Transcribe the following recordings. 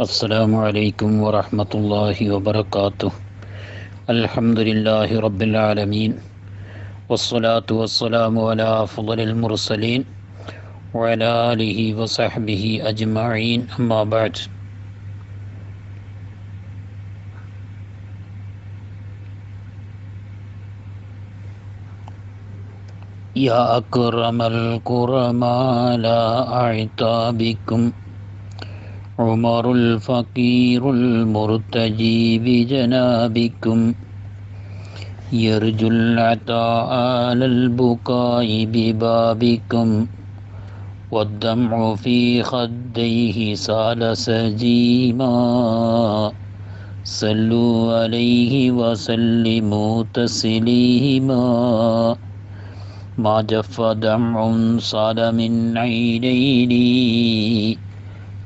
السلام عليكم ورحمة الله وبركاته. الحمد لله رب العالمين والصلاة والسلام على أفضل المرسلين وعلى آله وصحبه أجمعين أما بعد. يا أكرم الكرماء لا أعتابكم عمر الفقير المرتجي بجنابكم. يرجو العطاء على البكاء ببابكم. والدمع في خديه سال سجيما. صلوا عليه وسلموا تسليما. ما جف دمع صال من عينيني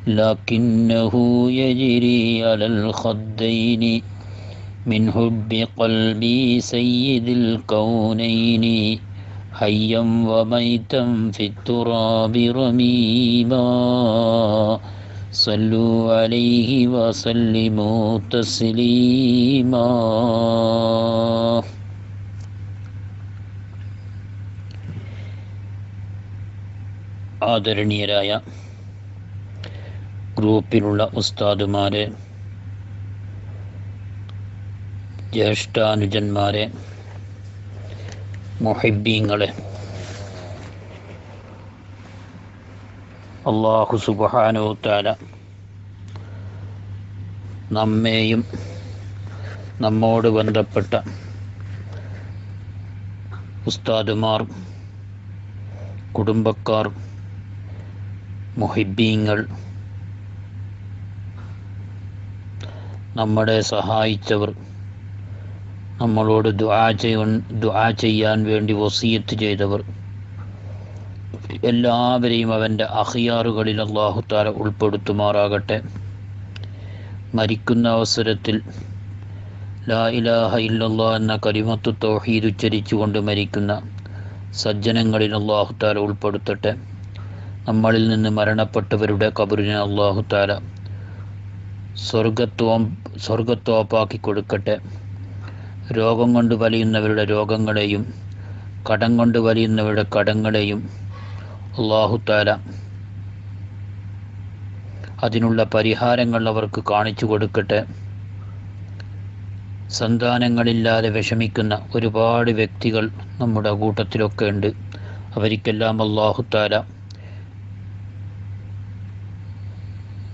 لكنه يجري على الخدين من حب قلبي سيد الكونين حيا وميتا في التراب رميما صلوا عليه وسلموا تسليما ആദരണീയരായ ഗ്രൂപ്പിലുള്ള ഉസ്താദുമാരെ ജ്യേഷ്ഠാനുജന്മാരെ മൊഹിബീങ്ങളെ അള്ളാഹു സുബാനോ താല നമ്മെയും നമ്മോട് ബന്ധപ്പെട്ട ഉസ്താദുമാർ കുടുംബക്കാർ മുഹിബീങ്ങൾ നമ്മളെ സഹായിച്ചവർ. നമ്മളോട് ദുആ ദുആ ചെയ്യാൻ വേണ്ടി വസീയത്ത് ചെയ്തവർ. എല്ലാവരെയും അവന്റെ അഹിയാറുകളിൽ തആല ഉൾപ്പെടുത്തുമാറാകട്ടെ. മരിക്കുന്ന അവസരത്തിൽ ലാ ഇലാഹ ഇല്ലല്ലാ എന്ന കലിമത്തു തൗഹീദ് ഉച്ചരിച്ചുകൊണ്ട് മരിക്കുന്ന സജ്ജനങ്ങളിൽ തആല ഉൾപ്പെടുത്തട്ടെ. നമ്മളിൽ നിന്ന് മരണപ്പെട്ടവരുടെ കബറിനെ താല സ്വർഗത്വം സ്വർഗത്തോപ്പാക്കി കൊടുക്കട്ടെ. രോഗം കൊണ്ട് വലിയുന്നവരുടെ രോഗങ്ങളെയും കടം കൊണ്ട് വലിയുന്നവരുടെ കടങ്ങളെയും അള്ളാഹുത്താല അതിനുള്ള പരിഹാരങ്ങൾ അവർക്ക് കാണിച്ചു കൊടുക്കട്ടെ. സന്താനങ്ങളില്ലാതെ വിഷമിക്കുന്ന ഒരുപാട് വ്യക്തികൾ നമ്മുടെ കൂട്ടത്തിലൊക്കെ ഉണ്ട്. അവർക്കെല്ലാം അള്ളാഹുത്താല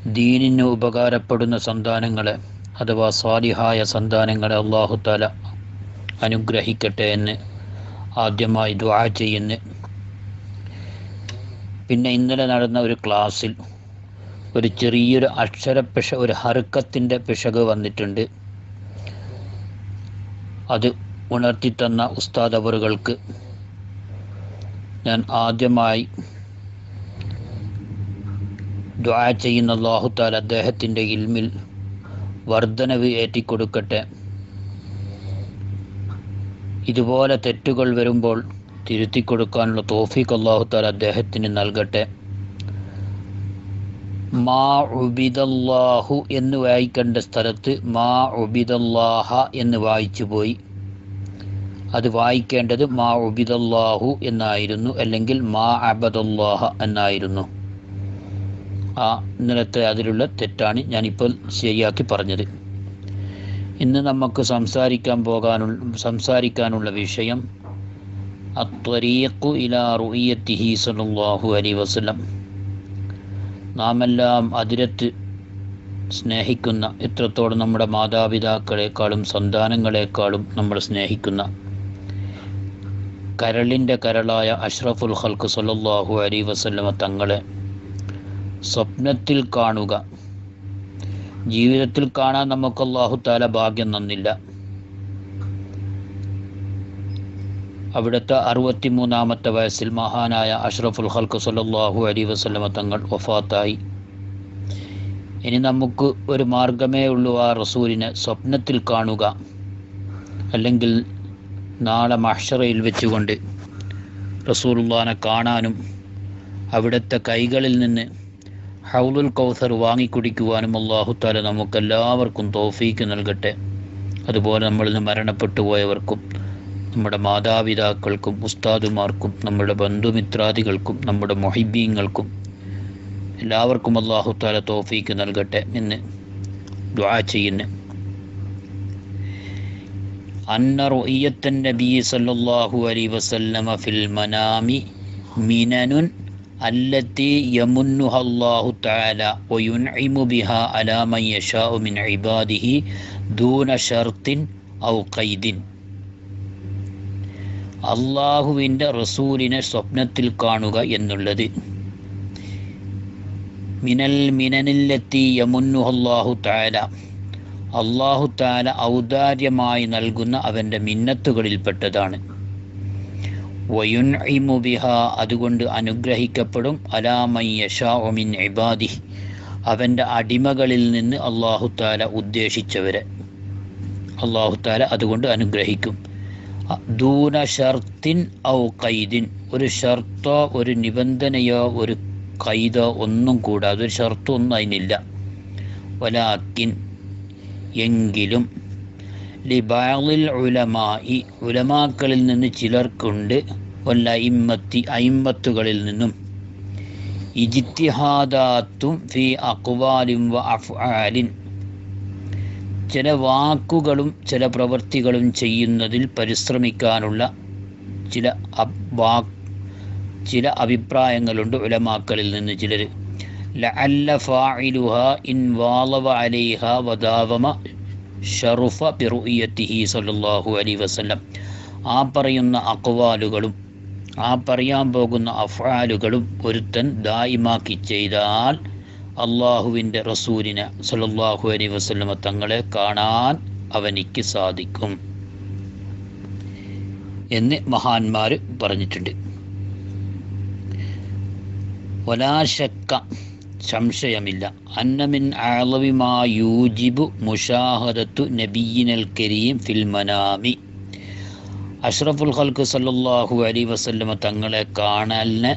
ദീനിന് ഉപകാരപ്പെടുന്ന സന്താനങ്ങളെ അഥവാ സ്വാലിഹായ സന്താനങ്ങളെ അള്ളാഹുത്താല അനുഗ്രഹിക്കട്ടെ എന്ന് ആദ്യമായി ദ്വാ ചെയ്യുന്നു. പിന്നെ ഇന്നലെ നടന്ന ഒരു ക്ലാസ്സിൽ ഒരു ചെറിയൊരു അക്ഷരപ്പിശ ഒരു ഹറുക്കത്തിന്റെ പിശക് വന്നിട്ടുണ്ട്. അത് ഉണർത്തിത്തന്ന ഉസ്താദ് ഞാൻ ആദ്യമായി ദ്വാ ചെയ്യുന്ന അള്ളാഹുത്താൽ അദ്ദേഹത്തിന്റെ ഇൽമിൽ വർധനവ് ഏറ്റിക്കൊടുക്കട്ടെ ഇതുപോലെ തെറ്റുകൾ വരുമ്പോൾ തിരുത്തി കൊടുക്കാനുള്ള തോഫീഖ് അള്ളാഹുത്താൽ അദ്ദേഹത്തിന് നൽകട്ടെ. മാ ഉബിദല്ലാഹു എന്ന് വായിക്കേണ്ട സ്ഥലത്ത് മാ ഉബിദല്ലാഹ എന്ന് വായിച്ചു പോയി. അത് വായിക്കേണ്ടത് മാ ഉബിദല്ലാഹു എന്നായിരുന്നു അല്ലെങ്കിൽ മാ അബദല്ലാഹ എന്നായിരുന്നു. ആ ഇന്നലത്തെ അതിലുള്ള തെറ്റാണ് ഞാനിപ്പോൾ ശരിയാക്കി പറഞ്ഞത്. ഇന്ന് നമുക്ക് സംസാരിക്കാൻ പോകാനുള്ള സംസാരിക്കാനുള്ള വിഷയം അത്വരീഖു ഇലാ സല്ലല്ലാഹു അലൈഹി വസല്ലം. നാമെല്ലാം അതിരത്ത് സ്നേഹിക്കുന്ന എത്രത്തോളം നമ്മുടെ മാതാപിതാക്കളെക്കാളും സന്താനങ്ങളെക്കാളും നമ്മൾ സ്നേഹിക്കുന്ന കരളിന്റെ കരളായ അഷ്റഫുൽ ഹൽക്ക് സല്ലല്ലാഹു അലൈഹി വസല്ലമ തങ്ങളെ സ്വപ്നത്തിൽ കാണുക. ജീവിതത്തിൽ കാണാൻ നമുക്ക് അള്ളാഹു താല ഭാഗ്യം നന്നില്ല അവിടുത്തെ അറുപത്തിമൂന്നാമത്തെ വയസ്സിൽ മഹാനായ അഷ്റഫുൽ ഹൽക്കു സല്ലല്ലാഹു അലി വസല്ലമ തങ്ങൾ വഫാത്തായി. ഇനി നമുക്ക് ഒരു മാർഗമേ ഉള്ളൂ ആ റസൂലിനെ സ്വപ്നത്തിൽ കാണുക. അല്ലെങ്കിൽ നാളെ മഹ്ഷറയിൽ വെച്ചുകൊണ്ട് റസൂലുള്ളാനെ കാണാനും അവിടുത്തെ കൈകളിൽ നിന്ന് ഹൗലുൽ കൗസർ വാങ്ങിക്കുടിക്കുവാനും അള്ളാഹു താല നമുക്കെല്ലാവർക്കും തോഫീക്ക് നൽകട്ടെ. അതുപോലെ നമ്മളിൽ നിന്ന് മരണപ്പെട്ടു പോയവർക്കും നമ്മുടെ മാതാപിതാക്കൾക്കും ഉസ്താദുമാർക്കും നമ്മുടെ ബന്ധുമിത്രാദികൾക്കും നമ്മുടെ മൊഹിബീങ്ങൾക്കും എല്ലാവർക്കും അള്ളാഹു താല തോഫീക്ക് നൽകട്ടെ എന്ന് ദുആ ചെയ്യുന്നു. അന്ന റൊയ്യത്തൻ നബി സല്ലല്ലാഹു അലൈഹി വസല്ലമ ഫിൽ മനാമി മിനനുൻ അല്ലത്തി യമുന്നുഹല്ലാഹു തആല വയുൻഇമു ബിഹാ അലാ മൻ യശാഉ മിൻ ഇബാദിഹി ദൂന ഷർത്തിൻ ഔ ഖൈദിൻ. അള്ളാഹുവിന്റെ റസൂലിനെ സ്വപ്നത്തിൽ കാണുക എന്നുള്ളത്. മിനൽ മിനനില്ലെത്തി യമുന്നുഹല്ലാഹു തആല. അള്ളാഹു താല ഔദാര്യമായി നൽകുന്ന അവന്റെ മിന്നത്തുകളിൽപ്പെട്ടതാണ്. ബിഹ അതുകൊണ്ട് അനുഗ്രഹിക്കപ്പെടും. അലാമയ്യഷാമിൻ ഇബാദി അവന്റെ അടിമകളിൽ നിന്ന് അള്ളാഹു താല ഉദ്ദേശിച്ചവരെ. അള്ളാഹു താല അതുകൊണ്ട് അനുഗ്രഹിക്കും. ദൂന ഷർത്തിൻ ഔ കൈദിൻ ഒരു ഷർത്തോ ഒരു നിബന്ധനയോ ഒരു കൈതോ ഒന്നും കൂടാതെ ഒരു ഷർത്തോ ഒന്നും അതിനില്ല. വലാക്കിൻ എങ്കിലും ലിബാലിൽ ഉലമായി ഉലമാക്കളിൽ നിന്ന് ചിലർക്കുണ്ട്. വല്ല ഇമ്മത്തി അയിമ്പത്തുകളിൽ നിന്നും. ഇജിത്തിഹാദാത്തും ഫി അക്വാലിം വ അഫ്ആലിൻ. ചില വാക്കുകളും ചില പ്രവൃത്തികളും ചെയ്യുന്നതിൽ പരിശ്രമിക്കാനുള്ള ചില ചില അഭിപ്രായങ്ങളുണ്ട് ഉലമാക്കളിൽ നിന്ന് ചിലർ ലഅല്ല ഇൻ വാളവ വദാവമ ഷറുഫ സല്ലല്ലാഹു അലൈഹി വസല്ലം. ആ പറയുന്ന അക്വാലുകളും ആ പറയാൻ പോകുന്ന അഫ്ആലുകളും ഒരുത്തൻ ദായിമാക്കി ചെയ്താൽ അള്ളാഹുവിന്റെ റസൂലിനെ സലല്ലാഹു അലൈഹി വസല്ലമ തങ്ങളെ കാണാൻ അവനിക്ക് സാധിക്കും എന്ന് മഹാന്മാർ പറഞ്ഞിട്ടുണ്ട്. ഒലാശക്ക സംശയമില്ല. അന്നമിൻ ആളവിമാ യൂജിബു മുഷാഹദത്തു നബീനൽ കരീം ഫിൽ മനാമി. അഷ്റഫുൽ ഖൽക്ക് സല്ലാഹു അലി വസല്ലമ തങ്ങളെ കാണലിനെ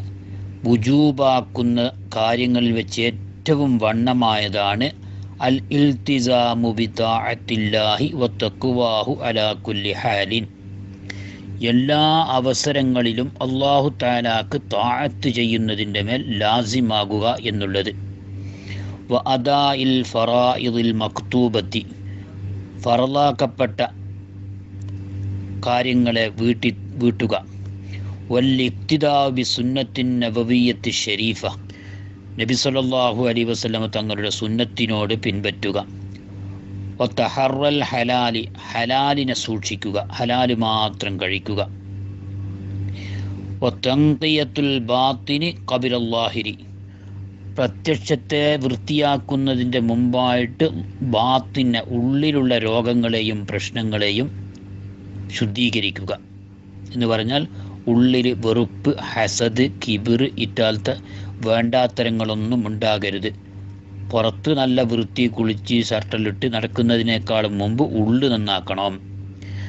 വുജൂബാക്കുന്ന കാര്യങ്ങളിൽ വെച്ച് ഏറ്റവും വണ്ണമായതാണ്. അൽ ഇൽത്തിസാമു ബിതാഅത്തില്ലാഹി വത്തഖ്വാഹു അലാ കുല്ലി ഹാലിൻ. എല്ലാ അവസരങ്ങളിലും അള്ളാഹു താലാക്ക് താഴത്ത് ചെയ്യുന്നതിന്റെ മേൽ ലാസിമാകുക എന്നുള്ളത്. വ അദാ ഇൽ ഫറായിദിൽ മക്തൂബത്തി ഫറലാക്കപ്പെട്ട കാര്യങ്ങളെ വീട്ടി വീട്ടുക. വല്ലിക്തിദാബി സുന്നത്തിൻ നബവിയത്ത് ഷെരീഫ. നബി സല്ലല്ലാഹു അലൈഹി വസല്ലമ തങ്ങളുടെ സുന്നത്തിനോട് പിൻപറ്റുക. ഒത്തഹറൽ ഹലാലി ഹലാലിനെ സൂക്ഷിക്കുക ഹലാൽ മാത്രം കഴിക്കുക. ഒത്തങ്കയത്തുൽ ബാത്തിന് കബിലല്ലാഹിരി. പ്രത്യക്ഷത്തെ വൃത്തിയാക്കുന്നതിന്റെ മുമ്പായിട്ട് ബാത്തിനെ ഉള്ളിലുള്ള രോഗങ്ങളെയും പ്രശ്നങ്ങളെയും ശുദ്ധീകരിക്കുക എന്ന് പറഞ്ഞാൽ ഉള്ളിൽ വെറുപ്പ് ഹസദ് കിബിർ ഇറ്റാത്ത വേണ്ടാത്തരങ്ങളൊന്നും ഉണ്ടാകരുത്. പുറത്ത് നല്ല വൃത്തി കുളിച്ച് ഷർട്ടലിട്ട് നടക്കുന്നതിനേക്കാളും മുമ്പ് ഉള്ളു നന്നാക്കണം.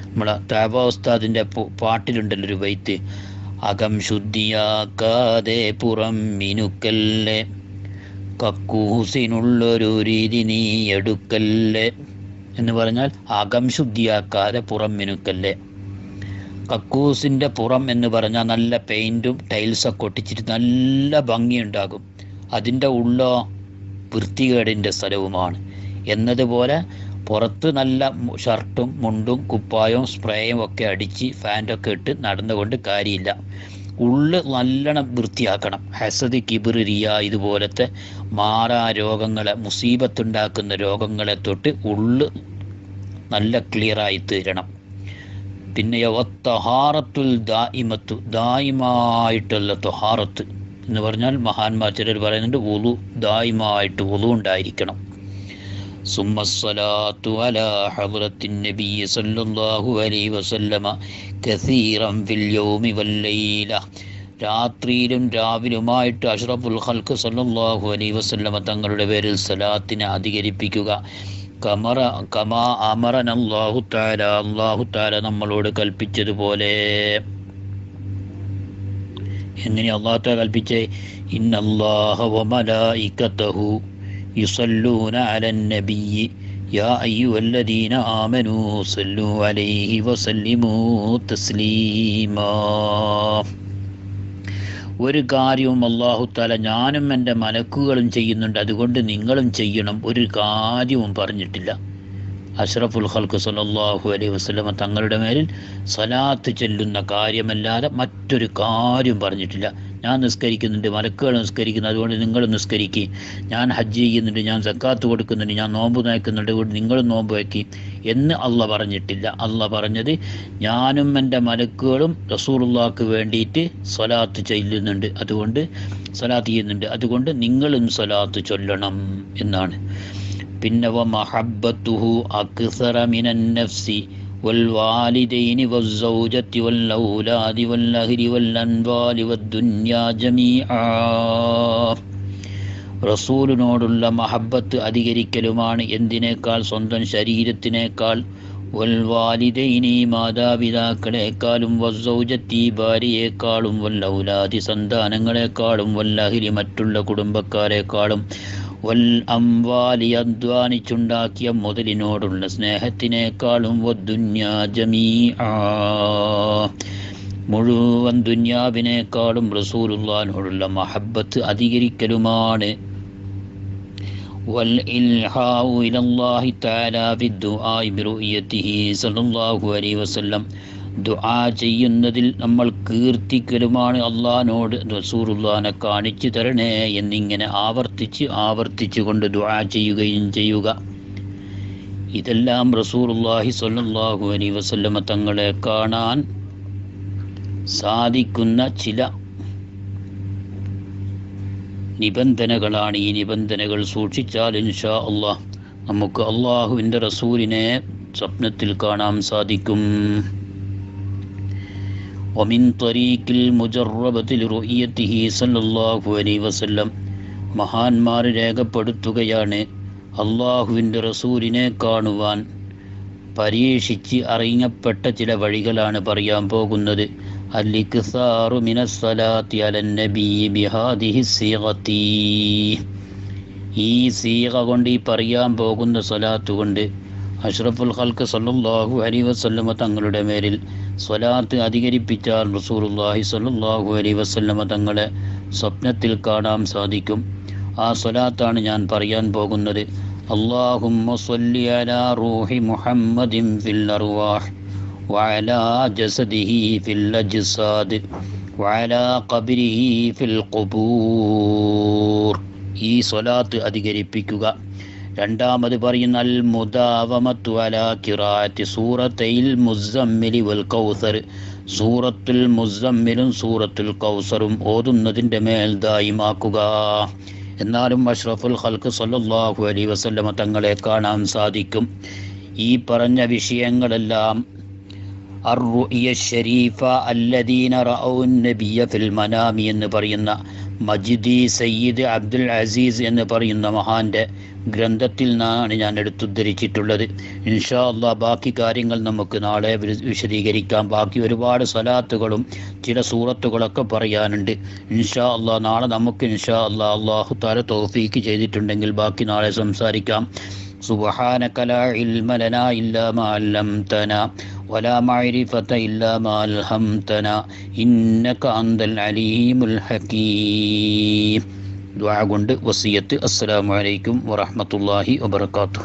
നമ്മളെ താപാവസ്ഥാദിന്റെ പാട്ടിലുണ്ടല്ലോ ഒരു വൈത്ത് അകം ശുദ്ധിയാക്കാതെ പുറം മിനുക്കല്ലേ കക്കൂസിനുള്ളൊരു രീതി നീ എടുക്കല്ലേ? എന്ന് പറഞ്ഞാൽ അകം ശുദ്ധിയാക്കാതെ പുറം മിനുക്കല്ലേ? കക്കൂസിന്റെ പുറം എന്ന് പറഞ്ഞാൽ നല്ല പെയിന്റും ടൈൽസൊക്കെ ഒട്ടിച്ചിട്ട് നല്ല ഭംഗിയുണ്ടാകും. അതിന്റെ ഉള്ളോ വൃത്തികേടിന്റെ സ്ഥലവുമാണ്. എന്നതുപോലെ പുറത്ത് നല്ല ഷർട്ടും മുണ്ടും കുപ്പായവും സ്പ്രേയും ഒക്കെ അടിച്ച് ഫാന്റൊക്കെ ഇട്ട് നടന്നുകൊണ്ട് കാര്യമില്ല. ഉള്ള് നല്ലോണം വൃത്തിയാക്കണം. ഹസദ് കിബിർ റിയ ഇതുപോലത്തെ മാറാ രോഗങ്ങളെ മുസീബത്തുണ്ടാക്കുന്ന രോഗങ്ങളെ തൊട്ട് ഉള്ള് നല്ല ക്ലിയറായി തീരണം. പിന്നെ തഹാറത്തുൽ ദായിമത്തു ദായിമായിട്ടുള്ള തൊഹാറത്ത് എന്ന് പറഞ്ഞാൽ മഹാന്മാർ ചിലർ പറയുന്നുണ്ട് ഉളു ദായിമായിട്ട് ഉളു ഉണ്ടായിരിക്കണം. സുമ്മസ്സലാത്തു അലാ النبي صلى സല്ലല്ലാഹു അലൈഹി വസല്ലമ കസീറൻ ഫിൽ യൗമി والليلة രാത്രിയിലും രാവിലുമായിട്ട് അഷ്റഫുൽ ഖൽക്ക് സല്ലാഹു അലൈ വസല്ലമ തങ്ങളുടെ പേരിൽ സലാത്തിനെ അധികരിപ്പിക്കുക. കമറ കമാ അമറൻ അള്ളാഹു താല അള്ളാഹു താല നമ്മളോട് കൽപ്പിച്ചതുപോലെ. എങ്ങനെ അള്ളാഹു കൽപ്പിച്ചേ? ഇന്നല്ലാഹ വമലായിക്കത്തഹു على النبي. يا أيها الذين آمنوا صلوا عليه وسلموا تسليما. ഒരു കാര്യവും അള്ളാഹു താല ഞാനും എന്റെ മലക്കുകളും ചെയ്യുന്നുണ്ട്. അതുകൊണ്ട് നിങ്ങളും ചെയ്യണം. ഒരു കാര്യവും പറഞ്ഞിട്ടില്ല. അഷ്റഫുൽ ഹൽക്ക് സലാഹു അലൈഹി വസ്ലമ തങ്ങളുടെ മേലിൽ സലാത്ത് ചെല്ലുന്ന കാര്യമല്ലാതെ മറ്റൊരു കാര്യം പറഞ്ഞിട്ടില്ല. ഞാൻ നിസ്കരിക്കുന്നുണ്ട് മലക്കുകൾ നിസ്കരിക്കുന്നു അതുകൊണ്ട് നിങ്ങളും നിസ്കരിക്കുക ഞാൻ ഹജ്ജ് ചെയ്യുന്നുണ്ട് ഞാൻ സക്കാത്ത് കൊടുക്കുന്നുണ്ട് ഞാൻ നോമ്പ് നയക്കുന്നുണ്ട് അതുകൊണ്ട് നിങ്ങളും നോമ്പ് വയ്ക്കി എന്ന് അല്ല പറഞ്ഞിട്ടില്ല. അല്ല പറഞ്ഞത് ഞാനും എന്റെ മലക്കുകളും റസൂറുള്ളാക്ക് വേണ്ടിയിട്ട് സ്വലാത്ത് ചെല്ലുന്നുണ്ട്. അതുകൊണ്ട് സ്വലാത്ത് ചെയ്യുന്നുണ്ട്. അതുകൊണ്ട് നിങ്ങളും സ്വലാത്ത് ചൊല്ലണം എന്നാണ്. പിന്നെ മഹബത്തുഹു അക്സറ മിനൻ നഫ്സി. والوالدين والزوجة والأولاد والأهل والأنفال والدنيا جميعا റസൂലിനോടുള്ള മഹബത്ത് അധികരിക്കലുമാണ് എന്തിനേക്കാൾ സ്വന്തം ശരീരത്തിനേക്കാൾ വൽവാലിദൈനി മാതാപിതാക്കളെക്കാളും വസൗജത്തി ഭാര്യയെക്കാളും വല്ലൗലാദി സന്താനങ്ങളെക്കാളും വല്ലഹിരി മറ്റുള്ള കുടുംബക്കാരെക്കാളും വൽ അംവാലി അധ്വാനിച്ചുണ്ടാക്കിയ മുതലിനോടുള്ള സ്നേഹത്തിനേക്കാളും വദ്ദുന്യാ ജമീആ മുഴുവൻ ദുന്യാവിനേക്കാളും റസൂലുള്ളാഹിനോടുള്ള മഹബത്ത് അധികരിക്കലുമാണ് والإلحاء إلى الله تعالى في الدعاء برؤيته صلى الله عليه وسلم ദുആ ചെയ്യുന്നതിൽ നമ്മൾ കീർത്തിക്കലുമാണ് അള്ളഹാനോട് റസൂറുല്ലാനെ കാണിച്ചു തരണേ എന്നിങ്ങനെ ആവർത്തിച്ച് ആവർത്തിച്ചു കൊണ്ട് ദുആ ചെയ്യുകയും ചെയ്യുക. ഇതെല്ലാം റസൂറുല്ലാഹി സ്വല്ലല്ലാഹു അലൈഹി വസല്ലമ തങ്ങളെ കാണാൻ സാധിക്കുന്ന ചില നിബന്ധനകളാണ്. ഈ നിബന്ധനകൾ സൂക്ഷിച്ചാൽ ഇൻഷാ അള്ളാഹ് നമുക്ക് അള്ളാഹുവിന്റെ റസൂലിനെ സ്വപ്നത്തിൽ കാണാൻ സാധിക്കും. ومن طريق المجربة لرؤيته صلى الله عليه وسلم മഹാന്മാർ രേഖപ്പെടുത്തുകയാണ് അള്ളാഹുവിൻ്റെ റസൂലിനെ കാണുവാൻ പരീക്ഷിച്ച് അറിയപ്പെട്ട ചില വഴികളാണ് പറയാൻ പോകുന്നത് അല്ലിഖ്സാറു മിനസ്സലാത്തി അലൻ നബി ബിഹാദിഹി സീഗത്തി ഈ സീഗ കൊണ്ട് ഈ പറയാൻ പോകുന്ന സ്വലാത്ത് കൊണ്ട് അഷ്റഫുൽ ഖൽക്ക് സല്ലല്ലാഹു അലൈഹി വസല്ലമ തങ്ങളുടെ മേലിൽ സ്വലാത്ത് അധികരിപ്പിച്ചാൽ റസൂലുള്ളാഹി സല്ലല്ലാഹു അലൈഹി വസല്ലമ തങ്ങളെ സ്വപ്നത്തിൽ കാണാൻ സാധിക്കും ആ സ്വലാത്താണ് ഞാൻ പറയാൻ പോകുന്നത് അല്ലാഹുമ്മ സ്വല്ലി അലാ റൂഹി മുഹമ്മദിൻ ഫിൽ അർവാഹ് وعلى جسده في الأجساد وعلى قبره في القبور ഈ സ്വലാത്ത് അധികരിപ്പിക്കുക രണ്ടാമത് പറയുന്ന അൽ മുദാവമത്തു അല കിറാത്തി സൂറത്തയിൽ മുസമ്മിലി വൽ കൗസർ. സൂറത്തുൽ മുസമ്മിലും സൂറത്തുൽ കൗസറും ഓതുന്നതിന്റെ മേൽ ദായിമാക്കുക. എന്നാലും അഷ്റഫുൽ ഹൽക്ക് സല്ലല്ലാഹു അലൈഹി വസല്ലമ തങ്ങളെ കാണാൻ സാധിക്കും. ഈ പറഞ്ഞ വിഷയങ്ങളെല്ലാം അർറുയ ഷരീഫ അല്ലദീന റഔൻ നബിയ ഫിൽ മനാമി എന്ന് പറയുന്ന മജിദി സയ്യിദ് അബ്ദുൽ അസീസ് എന്ന് പറയുന്ന മഹാന്റെ ഗ്രന്ഥത്തിൽ നിന്നാണ് ഞാൻ എടുത്തുദ്ധരിച്ചിട്ടുള്ളത്. ഇൻഷാ അല്ല ബാക്കി കാര്യങ്ങൾ നമുക്ക് നാളെ വിശദീകരിക്കാം. ബാക്കി ഒരുപാട് സ്വലാത്തുകളും ചില സൂറത്തുകളൊക്കെ പറയാനുണ്ട്. ഇൻഷാ അല്ല നാളെ നമുക്ക് ഇൻഷാ അല്ല അള്ളാഹു താര തോഫീക്ക് ചെയ്തിട്ടുണ്ടെങ്കിൽ ബാക്കി നാളെ സംസാരിക്കാം. സുബഹാനകല ഇൽമലന ഇല്ലാ മല്ലം തന ولا معرفة إلا ما ألهمتنا إنك أنت العليم الحكيم دعاء قند وصية السلام عليكم ورحمة الله وبركاته